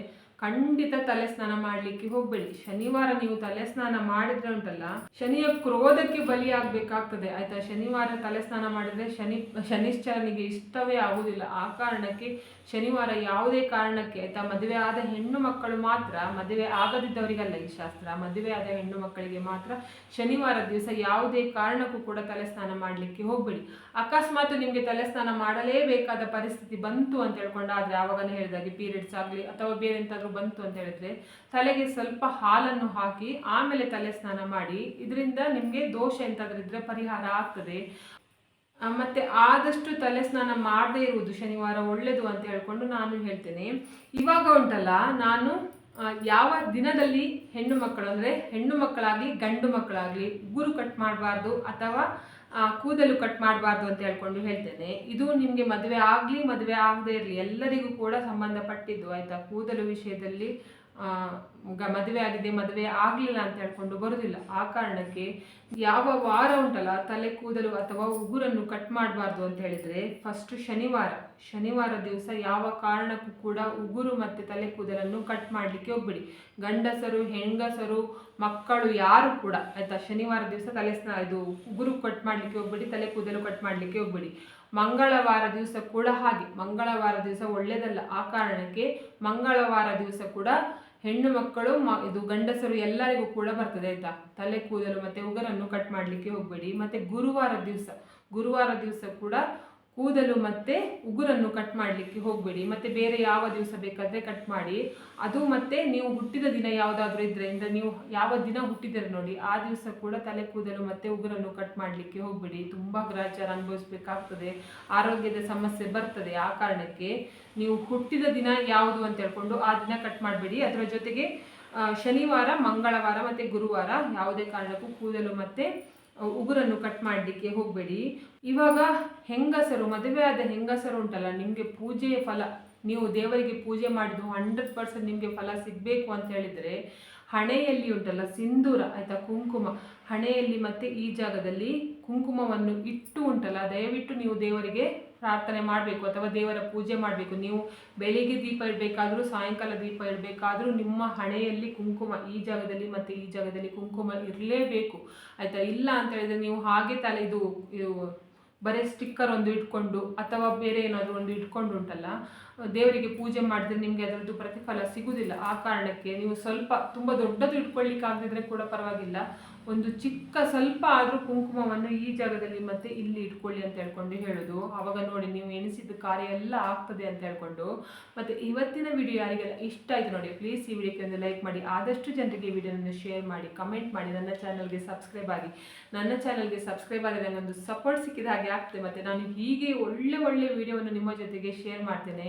Speaker 1: ಖಂಡಿತ ತಲೆ ಸ್ನಾನ ಮಾಡಲಿಕ್ಕೆ ಹೋಗ್ಬೇಡಿ. ಶನಿವಾರ ನೀವು ತಲೆ ಸ್ನಾನ ಮಾಡಿದ್ರೆ ಉಂಟಲ್ಲ, ಶನಿಯ ಕ್ರೋಧಕ್ಕೆ ಬಲಿಯಾಗಬೇಕಾಗ್ತದೆ. ಆಯ್ತಾ? ಶನಿವಾರ ತಲೆ ಸ್ನಾನ ಮಾಡಿದ್ರೆ ಶನಿ, ಶನಿಶ್ಚರನಿಗೆ ಇಷ್ಟವೇ ಆಗುವುದಿಲ್ಲ. ಆ ಕಾರಣಕ್ಕೆ ಶನಿವಾರ ಯಾವುದೇ ಕಾರಣಕ್ಕೆ, ಆಯ್ತಾ? ಮದುವೆ ಆದ ಹೆಣ್ಣು ಮಕ್ಕಳು ಮಾತ್ರ, ಮದುವೆ ಆಗದಿದ್ದವರಿಗಲ್ಲ ಈ ಶಾಸ್ತ್ರ. ಮದುವೆ ಆದ ಹೆಣ್ಣು ಮಕ್ಕಳಿಗೆ ಮಾತ್ರ ಶನಿವಾರ ದಿವಸ ಯಾವುದೇ ಕಾರಣಕ್ಕೂ ಕೂಡ ತಲೆ ಸ್ನಾನ ಮಾಡಲಿಕ್ಕೆ ಹೋಗ್ಬೇಡಿ. ಅಕಸ್ಮಾತ್ ನಿಮಗೆ ತಲೆ ಸ್ನಾನ ಮಾಡಲೇಬೇಕಾದ ಪರಿಸ್ಥಿತಿ ಬಂತು ಅಂತ ಹೇಳ್ಕೊಂಡು ಆದರೆ ಆವಾಗನೇ ಹೇಳಿದಾಗೆ, ಪೀರಿಯಡ್ಸ್ ಆಗಲಿ ಅಥವಾ ಬೇರೆ ಎಂತಾದ್ರೂ ಬಂತು ಅಂತ ಹೇಳಿದ್ರೆ ತಲೆಗೆ ಸ್ವಲ್ಪ ಹಾಲನ್ನು ಹಾಕಿ ಆಮೇಲೆ ತಲೆ ಸ್ನಾನ ಮಾಡಿ, ಇದರಿಂದ ನಿಮಗೆ ದೋಷ ಎಂತಾದ್ರೂ ಇದ್ರೆ ಪರಿಹಾರ ಆಗ್ತದೆ. ಮತ್ತೆ ಆದಷ್ಟು ತಲೆ ಸ್ನಾನ ಮಾಡದೇ ಇರುವುದು ಶನಿವಾರ ಒಳ್ಳೆಯದು ಅಂತ ಹೇಳ್ಕೊಂಡು ನಾನು ಹೇಳ್ತೇನೆ. ಇವಾಗ ಉಂಟಲ್ಲ, ನಾನು ಯಾವ ದಿನದಲ್ಲಿ ಹೆಣ್ಣು ಮಕ್ಕಳು ಅಂದರೆ ಹೆಣ್ಣು ಮಕ್ಕಳಾಗಲಿ ಗಂಡು ಮಕ್ಕಳಾಗಲಿ ಉಗುರು ಕಟ್ ಮಾಡಬಾರ್ದು ಅಥವಾ ಕೂದಲು ಕಟ್ ಮಾಡಬಾರ್ದು ಅಂತ ಹೇಳ್ಕೊಂಡು ಹೇಳ್ತೇನೆ. ಇದು ನಿಮಗೆ ಮದುವೆ ಆಗಲಿ ಮದುವೆ ಆಗದೇ ಇರಲಿ ಎಲ್ಲರಿಗೂ ಕೂಡ ಸಂಬಂಧಪಟ್ಟಿದ್ದು ಆಯಿತಾ? ಕೂದಲು ವಿಷಯದಲ್ಲಿ ಆ, ಮದುವೆ ಆಗಿದೆ, ಮದುವೆ ಆಗಲಿಲ್ಲ ಅಂತ ಹೇಳ್ಕೊಂಡು ಬರೋದಿಲ್ಲ. ಆ ಕಾರಣಕ್ಕೆ ಯಾವ ವಾರ ಉಂಟಲ್ಲ, ತಲೆ ಕೂದಲು ಅಥವಾ ಉಗುರನ್ನು ಕಟ್ ಮಾಡಬಾರ್ದು ಅಂತ ಹೇಳಿದರೆ ಫಸ್ಟ್ ಶನಿವಾರ. ಶನಿವಾರ ದಿವಸ ಯಾವ ಕಾರಣಕ್ಕೂ ಕೂಡ ಉಗುರು ಮತ್ತು ತಲೆ ಕೂದಲನ್ನು ಕಟ್ ಮಾಡಲಿಕ್ಕೆ ಹೋಗ್ಬಿಡಿ. ಗಂಡಸರು, ಹೆಂಗಸರು, ಮಕ್ಕಳು ಯಾರು ಕೂಡ ಆಯಿತಾ, ಶನಿವಾರ ದಿವಸ ತಲೆ ಸ್ನ, ಇದು ಉಗುರು ಕಟ್ ಮಾಡಲಿಕ್ಕೆ ಹೋಗ್ಬಿಡಿ, ತಲೆ ಕೂದಲು ಕಟ್ ಮಾಡಲಿಕ್ಕೆ ಹೋಗ್ಬಿಡಿ. ಮಂಗಳವಾರ ದಿವಸ ಕೂಡ ಹಾಗೆ. ಮಂಗಳವಾರ ದಿವಸ ಒಳ್ಳೆಯದಲ್ಲ ಆ ಕಾರಣಕ್ಕೆ ಮಂಗಳವಾರ ದಿವಸ ಕೂಡ ಹೆಣ್ಣು ಮಕ್ಕಳು, ಮ, ಇದು ಗಂಡಸರು ಎಲ್ಲರಿಗೂ ಕೂಡ ಬರ್ತದೆ ಆಯ್ತಾ? ತಲೆ ಕೂದಲು ಮತ್ತೆ ಉಗರನ್ನು ಕಟ್ ಮಾಡಲಿಕ್ಕೆ ಹೋಗಬೇಡಿ. ಮತ್ತೆ ಗುರುವಾರ ದಿವಸ ಗುರುವಾರ ದಿವಸ ಕೂಡ ಕೂದಲು ಮತ್ತೆ ಉಗುರನ್ನು ಕಟ್ ಮಾಡಲಿಕ್ಕೆ ಹೋಗಬೇಡಿ. ಮತ್ತೆ ಬೇರೆ ಯಾವ ದಿವಸ ಬೇಕಾದರೆ ಕಟ್ ಮಾಡಿ. ಅದು ಮತ್ತೆ ನೀವು ಹುಟ್ಟಿದ ದಿನ ಯಾವುದಾದ್ರೂ ಇದ್ರೆ ಅಂದ್ರೆ ನೀವು ಯಾವ ದಿನ ಹುಟ್ಟಿದರೆ ನೋಡಿ, ಆ ದಿವಸ ಕೂಡ ತಲೆ ಕೂದಲು ಮತ್ತೆ ಉಗುರನ್ನು ಕಟ್ ಮಾಡಲಿಕ್ಕೆ ಹೋಗಬೇಡಿ. ತುಂಬ ಗ್ರಾಚಾರ ಅನುಭವಿಸಬೇಕಾಗ್ತದೆ. ಆರೋಗ್ಯದ ಸಮಸ್ಯೆ ಬರ್ತದೆ. ಆ ಕಾರಣಕ್ಕೆ ನೀವು ಹುಟ್ಟಿದ ದಿನ ಯಾವುದು ಅಂತ ಹೇಳ್ಕೊಂಡು ಆ ದಿನ ಕಟ್ ಮಾಡಬೇಡಿ. ಅದರ ಜೊತೆಗೆ ಶನಿವಾರ, ಮಂಗಳವಾರ ಮತ್ತೆ ಗುರುವಾರ ಯಾವುದೇ ಕಾರಣಕ್ಕೂ ಕೂದಲು ಮತ್ತೆ ಉಗುರನ್ನು ಕಟ್ ಮಾಡಲಿಕ್ಕೆ ಹೋಗಬೇಡಿ. ಇವಾಗ ಹೆಂಗಸರು, ಮದುವೆ ಆದ ಹೆಂಗಸರು ಉಂಟಲ್ಲ, ನಿಮಗೆ ಪೂಜೆಯ ಫಲ, ನೀವು ದೇವರಿಗೆ ಪೂಜೆ ಮಾಡಿದ್ದು ಹಂಡ್ರೆಡ್ ಪರ್ಸೆಂಟ್ ನಿಮಗೆ ಫಲ ಸಿಗಬೇಕು ಅಂತ ಹೇಳಿದರೆ, ಹಣೆಯಲ್ಲಿ ಉಂಟಲ್ಲ, ಸಿಂಧೂರ, ಆಯಿತಾ, ಕುಂಕುಮ. ಹಣೆಯಲ್ಲಿ ಮತ್ತು ಈ ಜಾಗದಲ್ಲಿ ಕುಂಕುಮವನ್ನು ಇಟ್ಟು ಉಂಟಲ್ಲ, ದಯವಿಟ್ಟು ನೀವು ದೇವರಿಗೆ ಪ್ರಾರ್ಥನೆ ಮಾಡಬೇಕು ಅಥವಾ ದೇವರ ಪೂಜೆ ಮಾಡಬೇಕು. ನೀವು ಬೆಳಿಗ್ಗೆ ದೀಪ ಇಡಬೇಕಾದ್ರೂ, ಸಾಯಂಕಾಲ ದೀಪ ಇಡಬೇಕಾದ್ರೂ ನಿಮ್ಮ ಹಣೆಯಲ್ಲಿ ಕುಂಕುಮ, ಈ ಜಾಗದಲ್ಲಿ ಮತ್ತು ಈ ಜಾಗದಲ್ಲಿ ಕುಂಕುಮ ಇರಲೇಬೇಕು. ಆಯಿತಾ? ಇಲ್ಲ ಅಂತ ಹೇಳಿದರೆ ನೀವು ಹಾಗೆ ತಲೆ ಇದು ಬರೀ ಸ್ಟಿಕ್ಕರ್ ಒಂದು ಇಟ್ಕೊಂಡು ಅಥವಾ ಬೇರೆ ಏನಾದರೂ ಒಂದು ಇಟ್ಕೊಂಡು ಉಂಟಲ್ಲ ದೇವರಿಗೆ ಪೂಜೆ ಮಾಡಿದ್ರೆ ನಿಮಗೆ ಅದರದ್ದು ಪ್ರತಿಫಲ ಸಿಗುವುದಿಲ್ಲ ಆ ಕಾರಣಕ್ಕೆ ನೀವು ಸ್ವಲ್ಪ ತುಂಬ ದೊಡ್ಡದು ಇಟ್ಕೊಳ್ಳಿಕ್ಕಾಗದಿದ್ರೆ ಕೂಡ ಪರವಾಗಿಲ್ಲ. ಒಂದು ಚಿಕ್ಕ ಸ್ವಲ್ಪ ಆದರೂ ಕುಂಕುಮವನ್ನು ಈ ಜಾಗದಲ್ಲಿ ಮತ್ತೆ ಇಲ್ಲಿ ಇಟ್ಕೊಳ್ಳಿ ಅಂತ ಹೇಳ್ಕೊಂಡು ಹೇಳೋದು. ಆವಾಗ ನೋಡಿ ನೀವು ಎಣಿಸಿದ ಕಾರ್ಯ ಎಲ್ಲ ಆಗ್ತದೆ ಅಂತ ಹೇಳ್ಕೊಂಡು. ಮತ್ತು ಇವತ್ತಿನ ವಿಡಿಯೋ ಯಾರಿಗೆಲ್ಲ ಇಷ್ಟ ಆಯಿತು ನೋಡಿ ಪ್ಲೀಸ್ ಈ ವಿಡಿಯೋಕ್ಕೆ ಒಂದು ಲೈಕ್ ಮಾಡಿ. ಆದಷ್ಟು ಜನರಿಗೆ ಈ ವಿಡಿಯೋನ ಶೇರ್ ಮಾಡಿ ಕಮೆಂಟ್ ಮಾಡಿ. ನನ್ನ ಚಾನಲ್ಗೆ ಸಬ್ಸ್ಕ್ರೈಬ್ ಆಗಿ. ನನ್ನ ಚಾನಲ್ಗೆ ಸಬ್ಸ್ಕ್ರೈಬ್ ಆದರೆ ನನಗೊಂದು ಸಪೋರ್ಟ್ ಸಿಕ್ಕಿದ ಹಾಗೆ ಆಗ್ತದೆ. ಮತ್ತು ನಾನು ಹೀಗೆ ಒಳ್ಳೆ ಒಳ್ಳೆ ವಿಡಿಯೋವನ್ನು ನಿಮ್ಮ ಜೊತೆಗೆ ಶೇರ್ ಮಾಡ್ತೇನೆ.